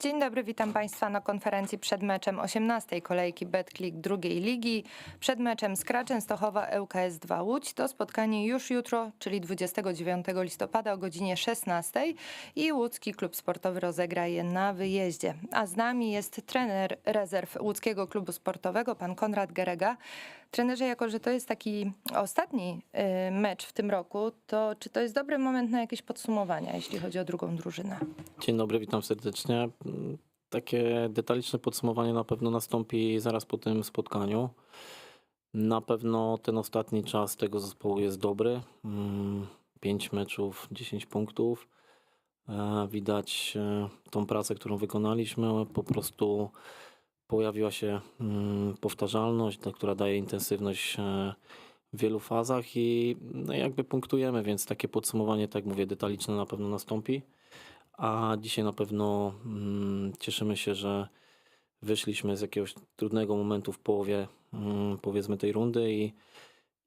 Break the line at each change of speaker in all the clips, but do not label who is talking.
Dzień dobry, witam Państwa na konferencji przed meczem 18 kolejki Betclick drugiej ligi. Przed meczem Skra Częstochowa ŁKS 2 Łódź. To spotkanie już jutro, czyli 29 listopada o godzinie 16 i łódzki klub sportowy rozegra je na wyjeździe. A z nami jest trener rezerw łódzkiego klubu sportowego, pan Konrad Gerega. Trenerze, jako że to jest taki ostatni y, mecz w tym roku, to czy to jest dobry moment na jakieś podsumowania, jeśli chodzi o drugą drużynę?
Dzień dobry, witam serdecznie. Mm, Takie detaliczne podsumowanie na pewno nastąpi zaraz po tym spotkaniu. Na pewno ten ostatni czas tego zespołu jest dobry. 5 meczów, 10 punktów. E, Widać e, tą pracę, którą wykonaliśmy. Po prostu pojawiła się mm, powtarzalność, ta, która daje intensywność e, w wielu fazach i no jakby punktujemy, więc takie podsumowanie, tak mówię, detaliczne na pewno nastąpi. A dzisiaj na pewno mm, cieszymy się, że wyszliśmy z jakiegoś trudnego momentu w połowie, mm, powiedzmy, tej rundy i,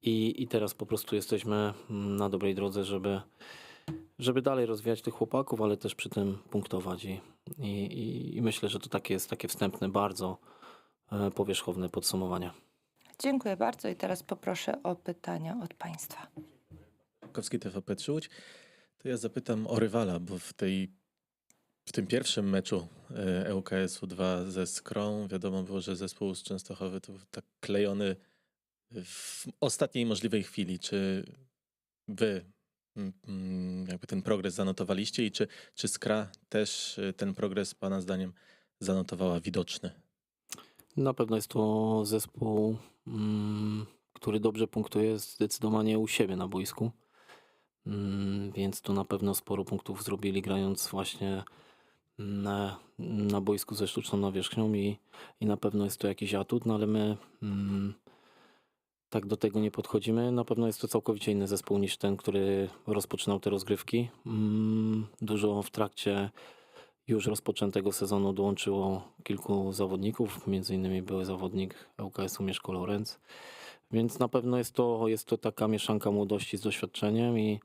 i, i teraz po prostu jesteśmy na dobrej drodze, żeby, żeby dalej rozwijać tych chłopaków, ale też przy tym punktować. I, i, i myślę, że to takie jest takie wstępne, bardzo e, powierzchowne podsumowanie.
Dziękuję bardzo i teraz poproszę o pytania od Państwa.
Kowski TVP Łódź. To ja zapytam o rywala, bo w, tej, w tym pierwszym meczu e, ŁKS-u 2 ze Skrą wiadomo było, że zespół z Częstochowy to był tak klejony w ostatniej możliwej chwili. Czy wy jakby ten progres zanotowaliście i czy, czy Skra też e, ten progres pana zdaniem zanotowała widoczny?
Na pewno jest to zespół, mm, który dobrze punktuje zdecydowanie u siebie na boisku. Mm, Więc tu na pewno sporo punktów zrobili grając właśnie na, na boisku ze sztuczną nawierzchnią i, i na pewno jest to jakiś atut, no ale my mm, tak do tego nie podchodzimy. Na pewno jest to całkowicie inny zespół niż ten, który rozpoczynał te rozgrywki. Mm, Dużo w trakcie już rozpoczętego sezonu dołączyło kilku zawodników, między innymi były zawodnik ŁKS-u Mieszko Lorenz. Więc na pewno jest to, jest to taka mieszanka młodości z doświadczeniem i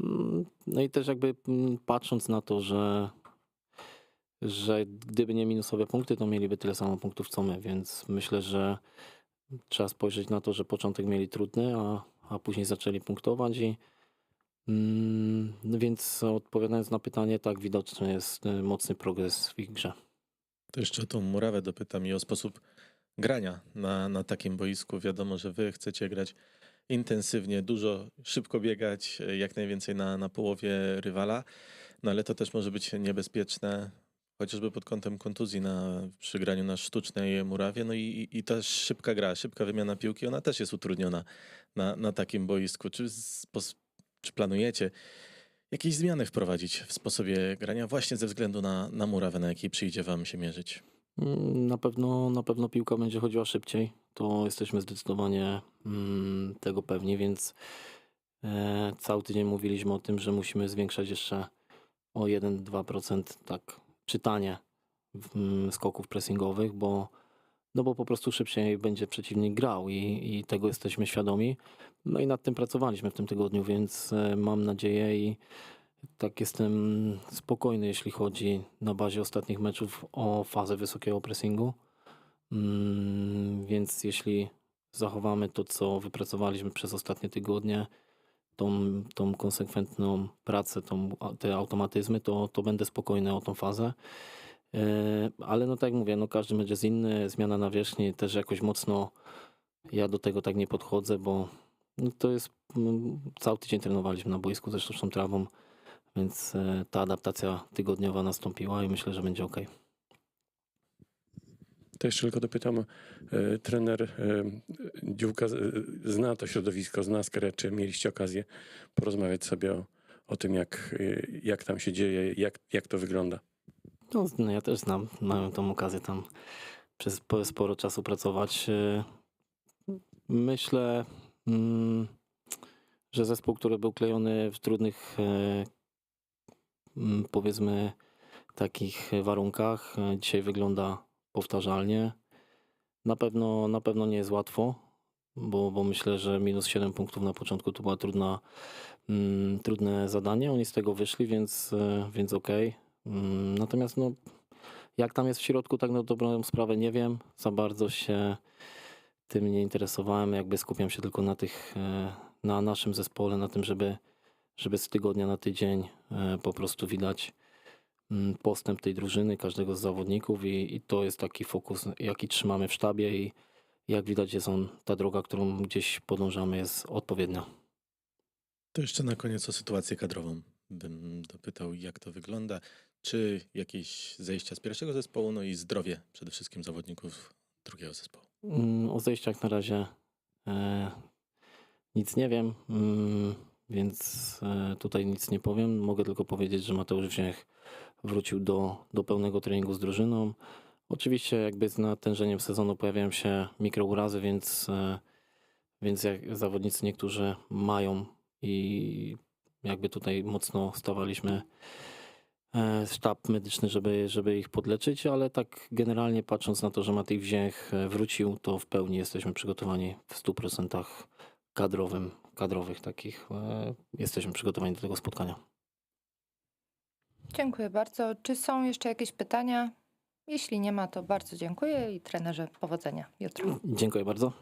mm, no i też jakby mm, patrząc na to, że że gdyby nie minusowe punkty, to mieliby tyle samo punktów co my, więc myślę, że trzeba spojrzeć na to, że początek mieli trudny, a, a później zaczęli punktować i mm, więc odpowiadając na pytanie, tak widoczny jest y, mocny progres w ich grze.
To jeszcze o tą murawę dopytam i o sposób grania na, na takim boisku. Wiadomo, że wy chcecie grać intensywnie, dużo, szybko biegać, jak najwięcej na, na połowie rywala, no ale to też może być niebezpieczne, chociażby pod kątem kontuzji na, przy graniu na sztucznej murawie. No i, i też szybka gra, szybka wymiana piłki, ona też jest utrudniona na, na takim boisku. Czy, czy planujecie jakieś zmiany wprowadzić w sposobie grania właśnie ze względu na, na murawę, na jakiej przyjdzie wam się mierzyć?
Mm, Na pewno, na pewno piłka będzie chodziła szybciej. To jesteśmy zdecydowanie mm, tego pewni, więc e, cały tydzień mówiliśmy o tym, że musimy zwiększać jeszcze o 1-2% tak czytanie mm, skoków pressingowych, bo, no bo po prostu szybciej będzie przeciwnik grał i, i tego jesteśmy świadomi. No i nad tym pracowaliśmy w tym tygodniu, więc e, mam nadzieję i tak jestem spokojny, jeśli chodzi na bazie ostatnich meczów o fazę wysokiego pressingu. Mm, Więc jeśli zachowamy to, co wypracowaliśmy przez ostatnie tygodnie, tą, tą konsekwentną pracę, tą, te automatyzmy, to, to będę spokojny o tą fazę. E, Ale no tak jak mówię, no każdy mecz jest inny, zmiana nawierzchni też jakoś mocno ja do tego tak nie podchodzę, bo no to jest, cały tydzień trenowaliśmy na boisku ze sztuczną trawą, więc e, ta adaptacja tygodniowa nastąpiła i myślę, że będzie ok.
To jeszcze tylko dopytam, e, trener e, Dziółka z- zna to środowisko, zna Skrę, czy mieliście okazję porozmawiać sobie o, o tym, jak, e, jak tam się dzieje, jak, jak to wygląda?
No, no ja też znam, miałem tą okazję tam przez po- sporo czasu pracować. E, Myślę, mm, że zespół, który był klejony w trudnych, e, mm, powiedzmy, takich warunkach, e, dzisiaj wygląda powtarzalnie. Na pewno, na pewno nie jest łatwo, bo, bo myślę, że minus 7 punktów na początku to była trudna, mm, trudne zadanie. Oni z tego wyszli, więc, e, więc okej. Mm, Natomiast no, Jak tam jest w środku, tak na dobrą sprawę nie wiem. Za bardzo się tym nie interesowałem. Jakby skupiam się tylko na tych, e, na naszym zespole, na tym, żeby, żeby z tygodnia na tydzień e, po prostu widać postęp tej drużyny, każdego z zawodników i, i to jest taki fokus, jaki trzymamy w sztabie i jak widać jest on, ta droga, którą gdzieś podążamy jest odpowiednia.
To jeszcze na koniec o sytuację kadrową bym dopytał, jak to wygląda. Czy jakieś zejścia z pierwszego zespołu, no i zdrowie przede wszystkim zawodników drugiego zespołu.
Mm, O zejściach na razie e, nic nie wiem, mm, więc e, tutaj nic nie powiem. Mogę tylko powiedzieć, że Mateusz Wzięch wrócił do, do pełnego treningu z drużyną. Oczywiście jakby z natężeniem sezonu pojawiają się mikrourazy, więc, e, więc jak zawodnicy niektórzy mają i jakby tutaj mocno stawaliśmy e, sztab medyczny, żeby, żeby ich podleczyć, ale tak generalnie patrząc na to, że Matej Wzięch e, wrócił, to w pełni jesteśmy przygotowani w 100% kadrowym, kadrowych takich. Jesteśmy przygotowani do tego spotkania.
Dziękuję bardzo. Czy są jeszcze jakieś pytania? Jeśli nie ma, to bardzo dziękuję i trenerze powodzenia jutro.
Dziękuję bardzo.